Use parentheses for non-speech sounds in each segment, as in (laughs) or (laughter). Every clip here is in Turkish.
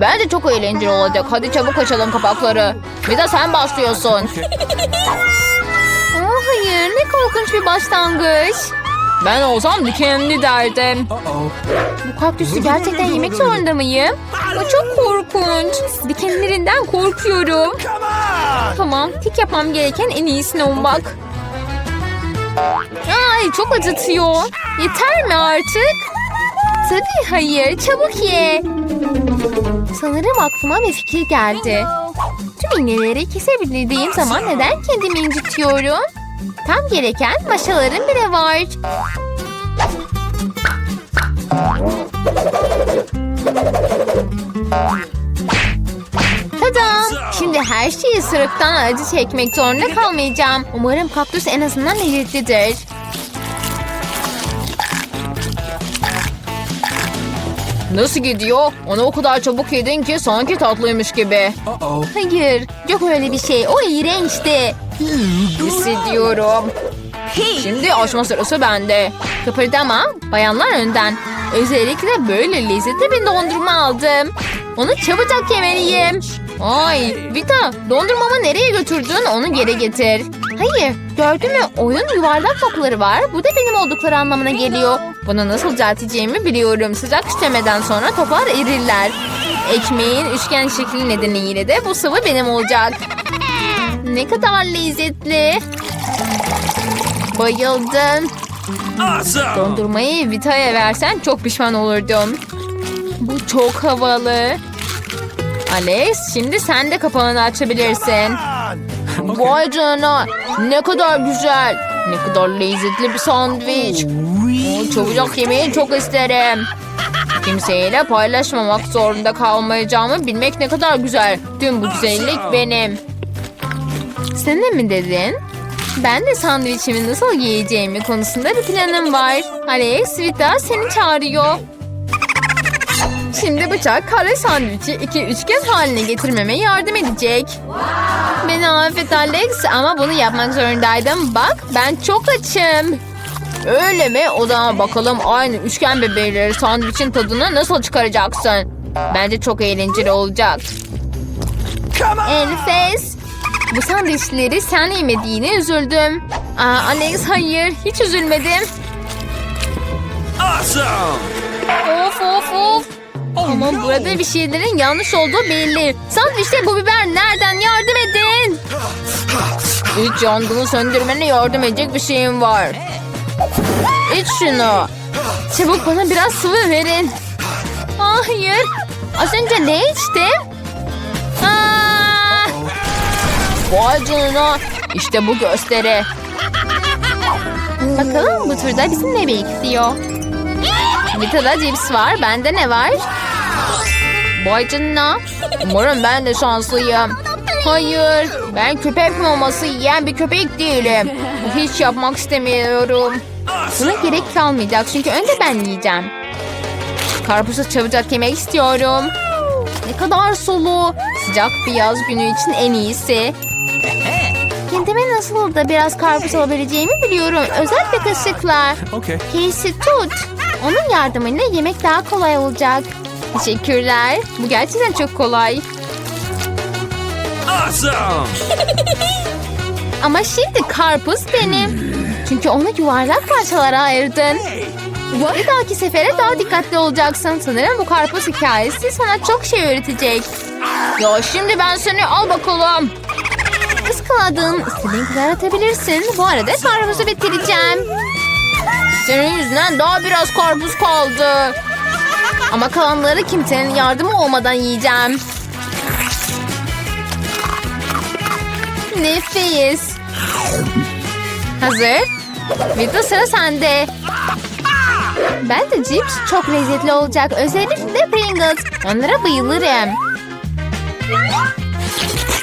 Bence çok eğlenceli olacak. Hadi çabuk açalım kapakları. Bir de sen başlıyorsun. Oh, hayır ne korkunç bir başlangıç. Ben olsam dikenli derdim. Bu kaktüsü gerçekten yemek zorunda mıyım? Bu çok korkunç. Dikenlerinden korkuyorum. Tamam, tek yapmam gereken en iyisini olmak. Ay çok acıtıyor. Yeter mi artık? Tabii hayır, çabuk ye. Sanırım aklıma bir fikir geldi. Tüm iğneleri kesebildiğim zaman neden kendimi incitiyorum? Tam gereken maşalarım bile var. Tada! Şimdi her şeyi ısırıktan acı çekmek zorunda kalmayacağım. Umarım kaktüs en azından lezzetlidir. Nasıl gidiyor? Onu o kadar çabuk yedin ki sanki tatlıymış gibi. Hayır, yok öyle bir şey. O iğrençti. Hissediyorum. Şimdi açma sırası bende. Kıpırdama, bayanlar önden. Özellikle böyle lezzetli bir dondurma aldım. Onu çabucak yemeliyim. Ay, Vita, dondurmamı nereye götürdün? Onu geri getir. Hayır, gördün mü? Oyun yuvarlak topları var. Bu da benim oldukları anlamına geliyor. Bunu nasıl düzelteceğimi biliyorum. Sıcak işlemeden sonra toplar erirler. Ekmeğin üçgen şekli nedeniyle de bu sıvı benim olacak. Ne kadar lezzetli. Bayıldım. Awesome! Dondurmayı Vita'ya versen çok pişman olurdum. Bu çok havalı. Alex şimdi sen de kapağını açabilirsin. Vay canına ne kadar güzel. Ne kadar lezzetli bir sandviç. Çabucak yemeyi çok isterim. Kimseyle paylaşmamak zorunda kalmayacağımı bilmek ne kadar güzel. Tüm bu güzellik benim. Sen de mi dedin? Ben de sandviçimi nasıl yiyeceğimi konusunda bir planım var. Alex, Vita seni çağırıyor. Şimdi bıçak kare sandviçi iki üçgen haline getirmeme yardım edecek. Beni affet Alex ama bunu yapmak zorundaydım. Bak ben çok açım. Öyle mi? O zaman bakalım aynı üçgen bebeğleri sandviçin tadını nasıl çıkaracaksın? Bence çok eğlenceli olacak. Enfes. Bu sandviçleri sen yemediğine üzüldüm. Aa, Alex hayır hiç üzülmedim. Awesome! Ama burada bir şeylerin yanlış olduğu belli. Sandviçte bu biber nereden yardım edin. İç yangını söndürmene yardım edecek bir şeyim var. İç şunu. Çabuk bana biraz sıvı verin. Hayır. Az önce ne içtim? Aa! Vay canına. İşte bu gösteri. Bakalım bu turda bizi ne bekliyor? Vita'da cips var. Bende ne var? Vay canına. Umarım ben de şanslıyım. Hayır. Ben köpek maması yiyen bir köpek değilim. Hiç yapmak istemiyorum. Buna gerek kalmayacak çünkü önce ben yiyeceğim. Karpuzu çabucak yemek istiyorum. Ne kadar sulu. Sıcak bir yaz günü için en iyisi. Kendime nasıl da biraz karpuz alabileceğimi biliyorum. Özel bir kaşıkla. Okay. Casey tut. Onun yardımıyla yemek daha kolay olacak. Teşekkürler. Bu gerçekten çok kolay. Awesome! (laughs) Ama şimdi karpuz benim. Çünkü onu yuvarlak parçalara ayırdın. Bir dahaki sefere daha dikkatli olacaksın. Sanırım bu karpuz hikayesi sana çok şey öğretecek. Ya şimdi ben seni al bakalım. Iskaladın. İstediğin kadar atabilirsin. Bu arada karpuzu bitireceğim. Senin yüzünden daha biraz karpuz kaldı. Ama kalanları kimsenin yardımı olmadan yiyeceğim. Nefis. Hazır. Vita sıra sende. Ben de cips çok lezzetli olacak. Özellikle Pringles. Onlara bayılırım.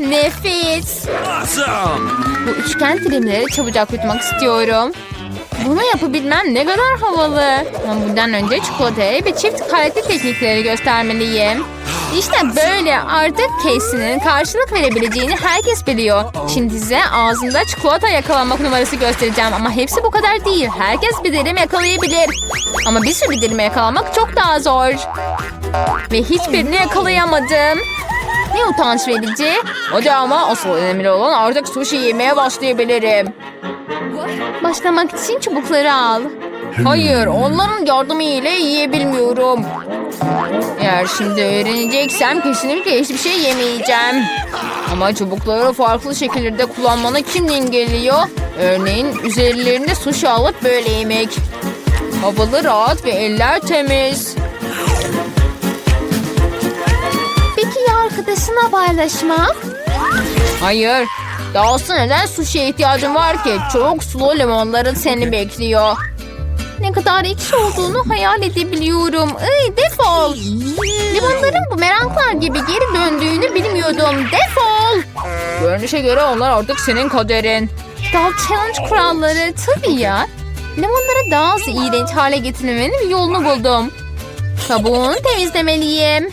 Nefis. Awesome. Bu üçgen dilimleri çabucak yutmak istiyorum. Bunu yapabilmem ne kadar havalı. Ama bundan önce çikolataya bir çift kalite teknikleri göstermeliyim. İşte böyle artık Casey'nin karşılık verebileceğini herkes biliyor. Şimdi size ağzında çikolata yakalamak numarası göstereceğim. Ama hepsi bu kadar değil. Herkes bir dilim yakalayabilir. Ama bir sürü dilim yakalamak çok daha zor. Ve hiçbirini yakalayamadım. Ne utanç verici. Hadi ama asıl önemli olan artık sushi yemeye başlayabilirim. Başlamak için çubukları al. Hayır, onların yardımı ile yiyebilmiyorum. Eğer şimdi öğreneceksem kesinlikle hiçbir şey yemeyeceğim. Ama çubukları farklı şekillerde kullanmanı kim engelliyor? Örneğin üzerlerinde sushi alıp böyle yemek. Havalı rahat ve eller temiz. Arkadaşına paylaşmak? Hayır. Dahası neden sushi'ye ihtiyacın var ki? Çok sulu limonların seni bekliyor. Ne kadar ekşi olduğunu hayal edebiliyorum. Ay defol. Limonların bu meraklar gibi geri döndüğünü bilmiyordum. Defol. Görünüşe göre onlar artık senin kaderin. Dal challenge kuralları tabii ya. Limonları daha az iğrenç hale getirmenin bir yolunu buldum. Kabuğunu temizlemeliyim.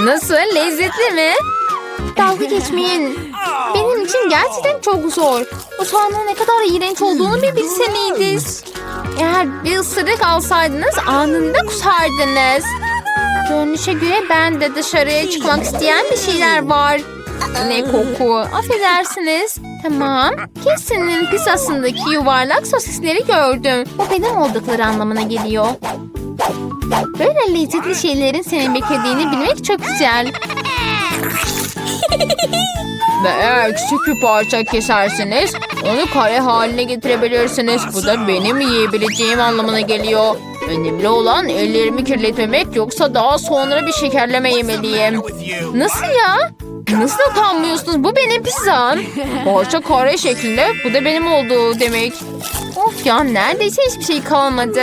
Nasıl? Lezzetli mi? Dalga geçmeyin. Benim için gerçekten çok zor. Bu soğanın ne kadar iğrenç olduğunu bir bilseniydiniz. Eğer bir ısırık alsaydınız anında kusardınız. Görünüşe göre ben de dışarıya çıkmak isteyen bir şeyler var. Ne koku. Affedersiniz. Tamam. Kesin'in pizzasındaki yuvarlak sosisleri gördüm. Bu benim oldukları anlamına geliyor. Böyle lezzetli şeylerin seni beklediğini bilmek çok güzel. (laughs) Ve eğer küçük bir parça keserseniz onu kare haline getirebilirsiniz. Bu da benim yiyebileceğim anlamına geliyor. Önemli olan ellerimi kirletmemek yoksa daha sonra bir şekerleme yemeliyim. Nasıl ya? Nasıl utanmıyorsunuz? Bu benim pizzam. Parça kare şeklinde. Bu da benim olduğu demek. Of ya neredeyse hiçbir şey kalmadı.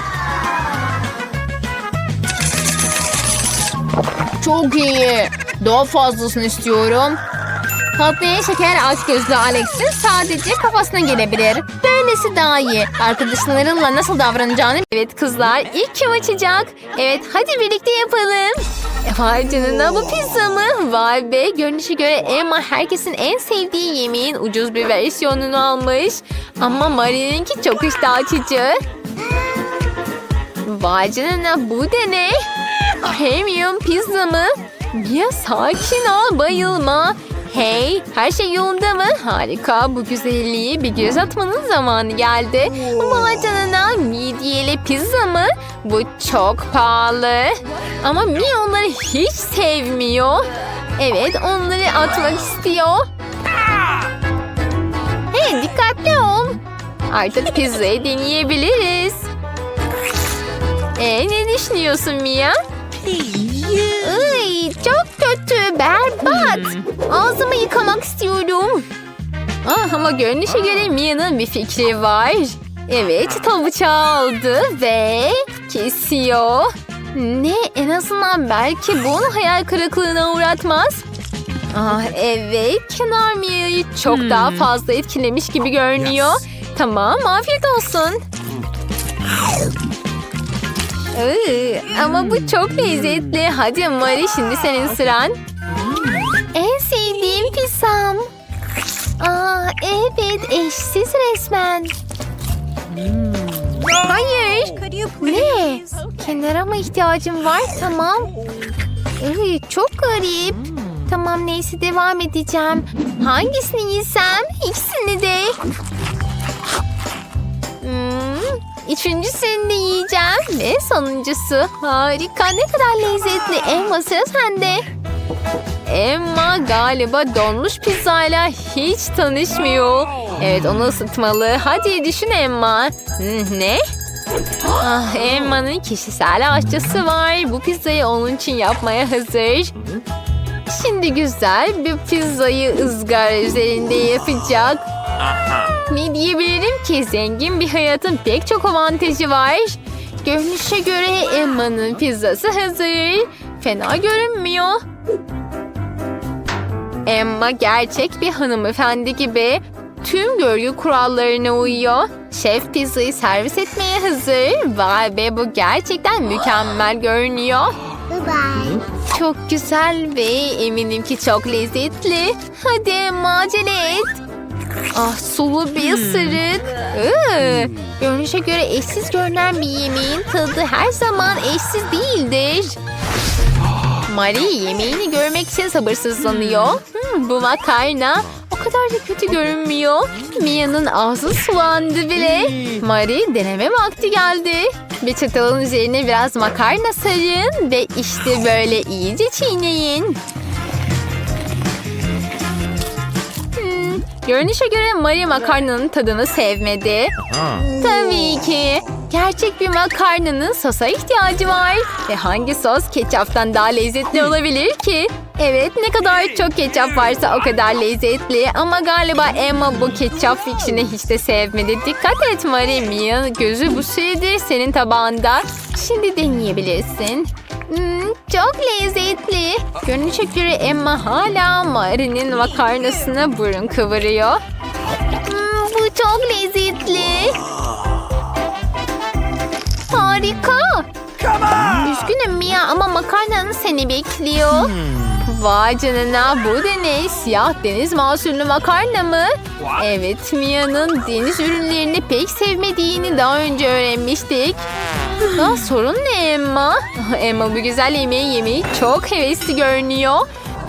Çok iyi. Daha fazlasını istiyorum. Tatlıya şeker aç gözlü Alex'in sadece kafasına gelebilir. Böylesi daha iyi. Arkadaşlarınla nasıl davranacağını... Evet kızlar ilk kim açacak? Evet hadi birlikte yapalım. Vay canına bu pizza mı? Vay be görünüşe göre Emma herkesin en sevdiği yemeğin ucuz bir versiyonunu almış. Ama Marie'ninki çok iştah açıcı. Vay canına bu da ne? Premium pizza mı? Ya sakin ol bayılma. Hey her şey yolunda mı? Harika bu güzelliği bir göz atmanın zamanı geldi. Vay canına midyeli pizza mı? Bu çok pahalı. Ama Mia onları hiç sevmiyor. Evet onları atmak istiyor. Hey dikkatli ol. Artık pizzayı deneyebiliriz. E ne düşünüyorsun Mia? Iy, çok kötü, berbat. Ağzımı yıkamak istiyorum. Ah, ama görünüşe göre Mia'nın bir fikri var. Evet, tav bıçağı aldı ve kesiyor. Ne? En azından belki bunu hayal kırıklığına uğratmaz. Ah evet, kenar Mia'yı çok daha fazla etkilemiş gibi görünüyor. Tamam, afiyet olsun. Iı, ama bu çok lezzetli. Hadi Mari şimdi senin sıran. En sevdiğim pizzam. Aa, evet eşsiz resmen. Hayır. Ne? Kenara mı ihtiyacım var? Tamam. Iı, çok garip. Tamam neyse devam edeceğim. Hangisini yesem? İkisini de. Hmm, üçüncüsünü de yiyeceğim. Ve sonuncusu. Harika ne kadar lezzetli. Emma sıra sende. Emma galiba donmuş pizzayla hiç tanışmıyor. Evet onu ısıtmalı. Hadi düşün Emma. Hı, ne? Ah, Emma'nın kişisel aşçısı var. Bu pizzayı onun için yapmaya hazır. Şimdi güzel bir pizzayı ızgara üzerinde yapacak. Ne diyebilirim ki zengin bir hayatın pek çok avantajı var. Görünüşe göre Emma'nın pizzası hazır. Fena görünmüyor. Emma gerçek bir hanımefendi gibi tüm görgü kurallarına uyuyor. Şef pizzayı servis etmeye hazır. Vay be bu gerçekten mükemmel görünüyor. Çok güzel ve eminim ki çok lezzetli. Hadi acele et. Ah sulu bir ısırık. Iı, görünüşe göre eşsiz görünen bir yemeğin tadı her zaman eşsiz değildir. Marie yemeğini görmek için sabırsızlanıyor. Hmm, bu makarna o kadar da kötü görünmüyor. Mia'nın ağzı sulandı bile. Marie deneme vakti geldi. Bir çatalın üzerine biraz makarna sarın ve işte böyle iyice çiğneyin. Görünüşe göre Marie makarnanın tadını sevmedi. Tabii ki. Gerçek bir makarnanın sosa ihtiyacı var. Ve hangi sos ketçaptan daha lezzetli olabilir ki? Evet ne kadar çok ketçap varsa o kadar lezzetli. Ama galiba Emma bu ketçap fikrini hiç de sevmedi. Dikkat et Marie Mia gözü bu süredir senin tabağında. Şimdi deneyebilirsin. Hmm, çok lezzetli. Görünüşe göre Emma hala Marie'nin makarnasına burun kıvırıyor. Hmm, bu çok lezzetli. Harika. Üzgünüm Mia ama makarnanın seni bekliyor. Vay canına bu da ne? Siyah deniz mahsullü makarna mı? Evet Mia'nın deniz ürünlerini pek sevmediğini daha önce öğrenmiştik. Ah, sorun ne Emma? (laughs) Emma bu güzel yemeği yemeyi çok hevesli görünüyor.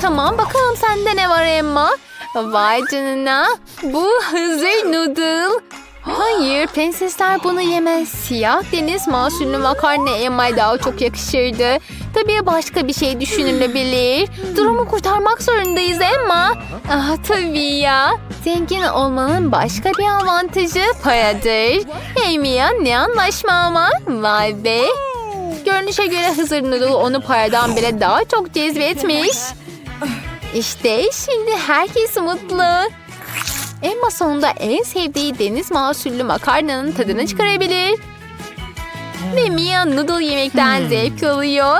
Tamam bakalım sende ne var Emma? Vay canına. Bu (laughs) hazır noodle. Hayır prensesler bunu yemez. Siyah deniz mahsullü makarna Emma'ya daha çok yakışırdı. Tabii başka bir şey düşünülebilir. Durumu kurtarmak zorundayız Emma. Ah tabii ya. Zengin olmanın başka bir avantajı paradır. Mia ne anlaşma ama. Vay be. Görünüşe göre Hızır Noodle onu paradan bile daha çok cezbetmiş. İşte şimdi herkes mutlu. Emma sonunda en sevdiği deniz mahsullü makarnanın tadını çıkarabilir. Ve Mia noodle yemekten zevk alıyor.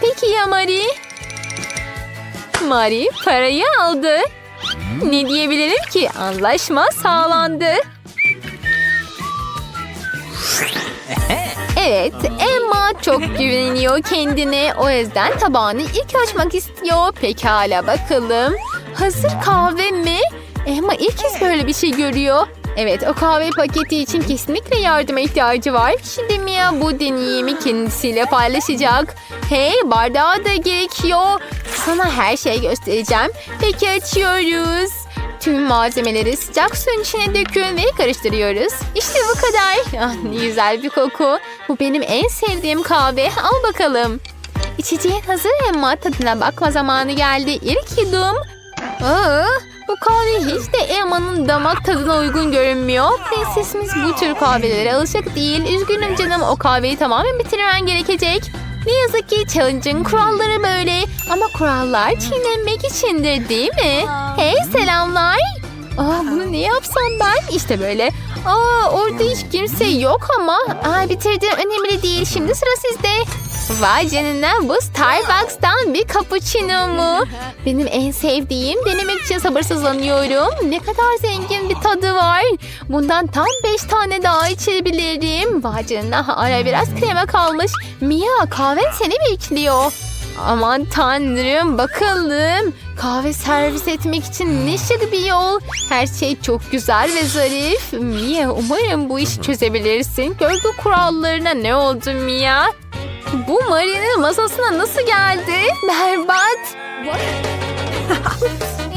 Peki ya Mari? Mari parayı aldı. Ne diyebilirim ki? Anlaşma sağlandı. (laughs) Evet, Emma çok güveniyor kendine. O yüzden tabağını ilk açmak istiyor. Pekala bakalım. Hazır kahve mi? Emma ilk kez böyle bir şey görüyor. Evet, o kahve paketi için kesinlikle yardıma ihtiyacı var. Şimdi Mia bu deneyimi kendisiyle paylaşacak. Hey, bardağı da gerekiyor. Sana her şeyi göstereceğim. Peki açıyoruz. Tüm malzemeleri sıcak suyun içine dökün ve karıştırıyoruz. İşte bu kadar. (laughs) Ah, ne güzel bir koku. Bu benim en sevdiğim kahve. Al bakalım. İçeceğin hazır Emma. Tadına bakma zamanı geldi. İlk yudum. Aa, bu kahve hiç de Emma'nın damak tadına uygun görünmüyor. Prensesimiz bu tür kahvelere alışık değil. Üzgünüm canım o kahveyi tamamen bitirmen gerekecek. Ne yazık ki challenge'ın kuralları böyle. Ama kurallar çiğnenmek içindir değil mi? Hey selamlar. Aa, bunu ne yapsam ben? İşte böyle. Aa, orada hiç kimse yok ama. Aa, bitirdim önemli değil. Şimdi sıra sizde. Vay canına bu Starbucks'tan bir cappuccino mu? Benim en sevdiğim denemek için sabırsızlanıyorum. Ne kadar zengin bir tadı var. Bundan tam beş tane daha içebilirim. Vay canına hala biraz krema kalmış. Mia kahven seni bekliyor. Aman tanrım bakalım. Kahve servis etmek için ne şık bir yol. Her şey çok güzel ve zarif. Mia umarım bu işi çözebilirsin. Gölge kurallarına ne oldu Mia? Bu Maria'nın masasına nasıl geldi? Berbat.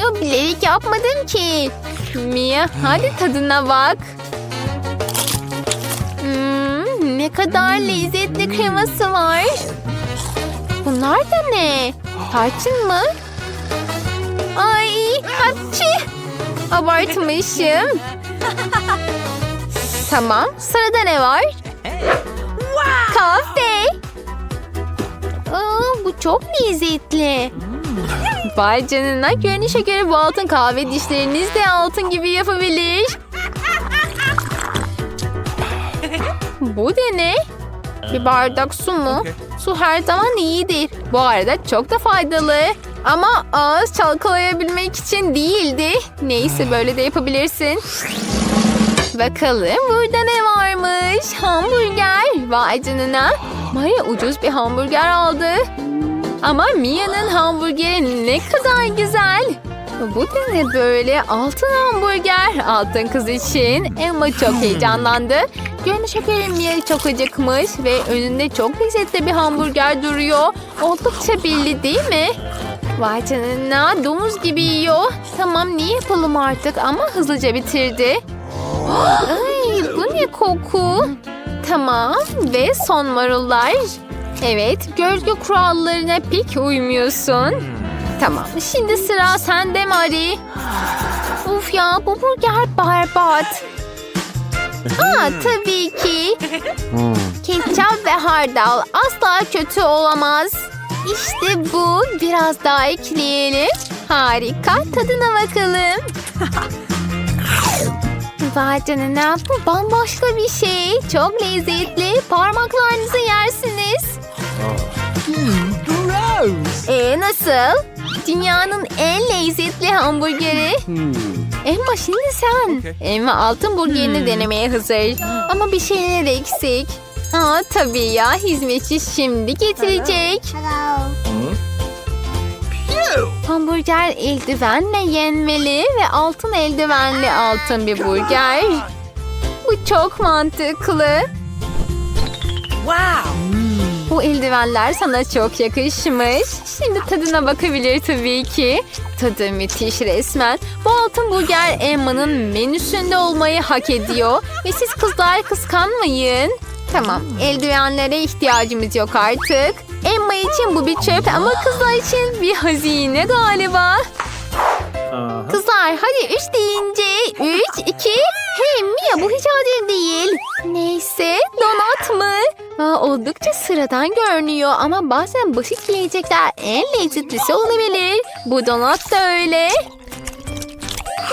ya bilerek yapmadım ki. Mia hadi tadına bak. Hmm, ne kadar lezzetli kreması var. Bunlar da ne? Tarçın mı? Ay hapçı. Abartmışım. tamam sırada ne var? Kahve. Bu çok lezzetli. Vay canına görünüşe göre bu altın kahve dişleriniz de altın gibi yapabilir. Bu da ne? Bir bardak su mu? Su her zaman iyidir. Bu arada çok da faydalı. Ama ağız çalkalayabilmek için değildi. Neyse böyle de yapabilirsin. Bakalım burada ne varmış? Hamburger. Vay canına. Maria ucuz bir hamburger aldı. Ama Mia'nın hamburgeri ne kadar güzel. Bu da ne böyle? Altın hamburger. Altın kız için. Emma çok heyecanlandı. Görünüşe göre Mia çok acıkmış ve önünde çok lezzetli bir hamburger duruyor. Oldukça belli değil mi? Vay canına domuz gibi yiyor. Tamam ne yapalım artık ama hızlıca bitirdi. (gasps) Ay bu ne koku? Tamam ve son marullar. Evet gölge kurallarına pek uymuyorsun. Tamam şimdi sıra sende Mari. Uf ya bu burger berbat. Aa tabii ki. Ketçap ve hardal asla kötü olamaz. İşte bu. Biraz daha ekleyelim. Harika. Tadına bakalım. (laughs) Vay canına bu bambaşka bir şey. Çok lezzetli. Parmaklarınızı yersiniz. Gross. Ee nasıl? Dünyanın en lezzetli hamburgeri. Emma şimdi sen. Emma altın burgerini denemeye hazır. Ama bir şeyler eksik. Aa tabii ya hizmetçi şimdi getirecek. Hamburger eldivenle yenmeli ve altın eldivenli altın bir burger. Bu çok mantıklı. Wow. Bu eldivenler sana çok yakışmış. Şimdi tadına bakabilir tabii ki. Tadı müthiş resmen. Bu altın burger Emma'nın menüsünde olmayı hak ediyor. Ve siz kızlar kıskanmayın. Tamam, eldivenlere ihtiyacımız yok artık. Emma için bu bir çöp ama kızlar için bir hazine galiba. Kızlar hadi üç deyince. Üç, iki. Hey Mia bu hiç adil değil. Neyse donat mı? Aa, oldukça sıradan görünüyor ama bazen basit yiyecekler en lezzetlisi olabilir. Bu donat da öyle.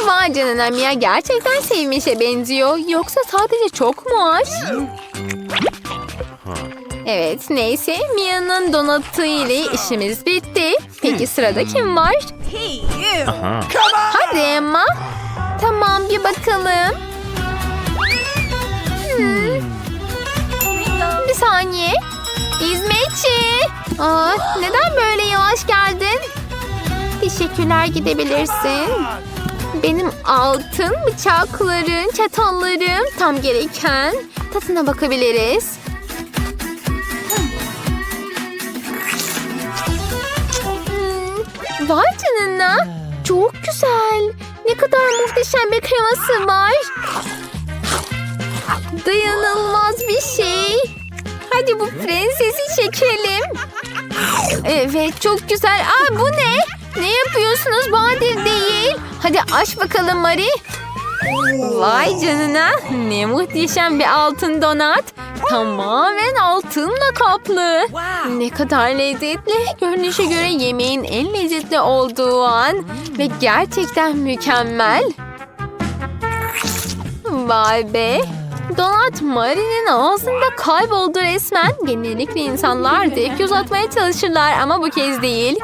Vay canına Mia gerçekten sevmişe benziyor. Yoksa sadece çok mu aç? Evet neyse Mia'nın donatı ile işimiz bitti. Peki sırada kim var? Hadi Emma. Tamam bir bakalım. Hmm. Bir saniye. Hizmetçi. Aa, neden böyle yavaş geldin? Teşekkürler gidebilirsin. Benim altın bıçaklarım, çatallarım tam gereken. Tadına bakabiliriz. Vay canına. Çok güzel. Ne kadar muhteşem bir kreması var. Dayanılmaz bir şey. Hadi bu prensesi çekelim. Evet çok güzel. Aa bu ne? Ne yapıyorsunuz? Bu adil değil. Hadi aç bakalım Mari. Vay canına. Ne muhteşem bir altın donat. Tamamen altınla kaplı. Ne kadar lezzetli. Görünüşe göre yemeğin en lezzetli olduğu an. Ve gerçekten mükemmel. Vay be. Donat Marie'nin ağzında kayboldu resmen. Genellikle insanlar direkt uzatmaya çalışırlar ama bu kez değil.